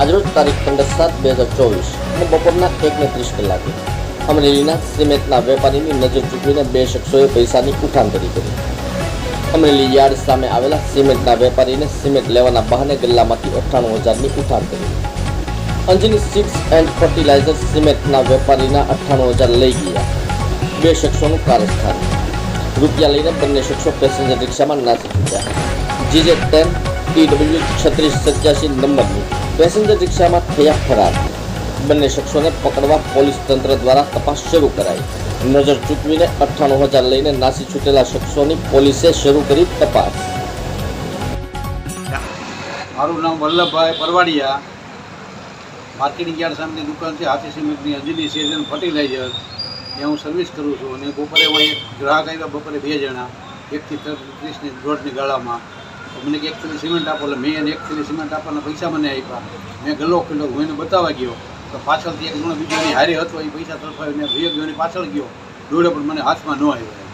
આજરોજ તારીખ પંદર સાત બે હજાર ચોવીસ અને બપોરના એકને ત્રીસ કલાકે. અમરેલીના સિમેન્ટના વેપારીની નજર ચૂકવીને બે શખ્સોએ પૈસાની ઉઠાંતરી કરી. અમરેલી યાર્ડ સામે આવેલા સિમેન્ટના વેપારીને સિમેન્ટ લેવાના બહાને ગલ્લામાંથી અઠ્ઠાણું હજારની ઉઠાણ કરી અંજની સીડ્સ એન્ડ ફર્ટિલાઇઝર સિમેન્ટના વેપારીના અઠ્ઠાણું હજાર લઈ ગયા. બે શખ્સોનું કારસ્થાન. રૂપિયા લઈને બંને શખ્સો પેસેન્જર રિક્ષામાં નાસી ચૂક્યા. જીજે ટેન ટીડબ્લ્યુ છત્રીસ સત્યાસી નંબરની પેસેન્જર રિક્ષામાં થયા ફરાર બંને શખ્સોને પકડવા પોલીસ તંત્ર દ્વારા તપાસ શરૂ કરાઈ નજર ચૂકવીને અઠ્ઠાણું હજાર લઈને નાસી છૂટેલા શખ્સોની પોલીસે શરૂ કરી તપાસ મારું નામ વલ્લભભાઈ પરવાડિયા માર્કેટિંગ યાર્ડ સામેની દુકાન છે હાથી સિમેન્ટની અંજલી સિઝન ફર્ટિલાઇઝર ત્યાં હું સર્વિસ કરું છું અને બપોરે હું એક ગ્રાહક આવ્યા બપોરે બે જણા એકથી ત્રીસની દોઢની ગાળામાં તો મને કે એક થેલી સિમેન્ટ આપો એટલે મેં એને એક થેલી સિમેન્ટ આપવાના પૈસા મને આપ્યા. મેં ગલ્લો ખુલ્લો હું એને બતાવવા ગયો. તો પાછળથી એક જણો બીજો એની હારે હતો, એ પૈસા તરફાવીને ભાઈ ગયો અને પાછળ ગયો. દોડ્યો પણ મને હાથમાં ન આવ્યો.